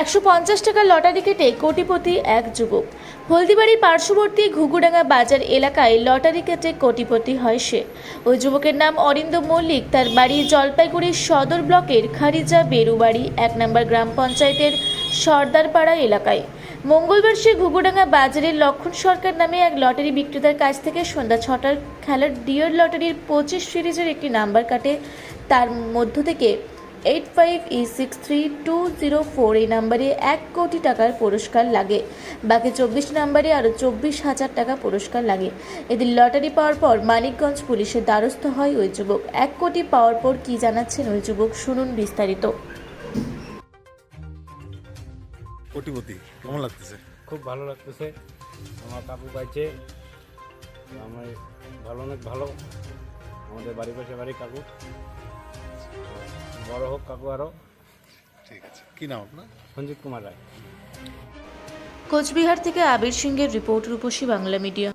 একশো পঞ্চাশ টাকার লটারি কেটে কোটিপতি এক যুবক। হলদিবাড়ির পার্শ্ববর্তী ঘুঘুডাঙ্গা বাজার এলাকায় লটারি কেটে কোটিপতি হয় সে। ওই যুবকের নাম অরিন্দ মল্লিক। তার বাড়ি জলপাইগুড়ি সদর ব্লকের খারিজা বেরুবাড়ি, এক নম্বর গ্রাম পঞ্চায়েতের সর্দারপাড়া এলাকায়। মঙ্গলবার সে ঘুঘুডাঙ্গা বাজারের লক্ষণ সরকার নামে এক লটারি বিক্রেতার কাছ থেকে সন্ধ্যা ছটার খেলার ডিয়ার লটারির পঁচিশ সিরিজের একটি নাম্বার কাটে। তার মধ্য থেকে এইট ফাইভ ই six three two zero four এই নাম্বারে এক কোটি টাকার পুরস্কার লাগে। বাকি চব্বিশ নাম্বারে আরও চব্বিশ হাজার টাকা পুরস্কার লাগে। এদিন লটারি পাওয়ার পর মানিকগঞ্জ পুলিশের দ্বারস্থ হয় ওই যুবক। এক কোটি পাওয়ার পর কী জানাচ্ছেন ওই যুবক শুনুন বিস্তারিত। কোটিপতি কেমন লাগতেছে? খুব ভালো লাগতেছে। আমার কাকু পাইছে। আমার ভালো অনেক ভালো। আমাদের বাড়ি পাশে বাড়ি কাকু। বড় হোক কাকু আরও ঠিক আছে। কি নাম আপনার? সঞ্জিত কুমার রায়। কোচবিহার থেকে আবির সিং এর রিপোর্ট রূপসী বাংলা মিডিয়া।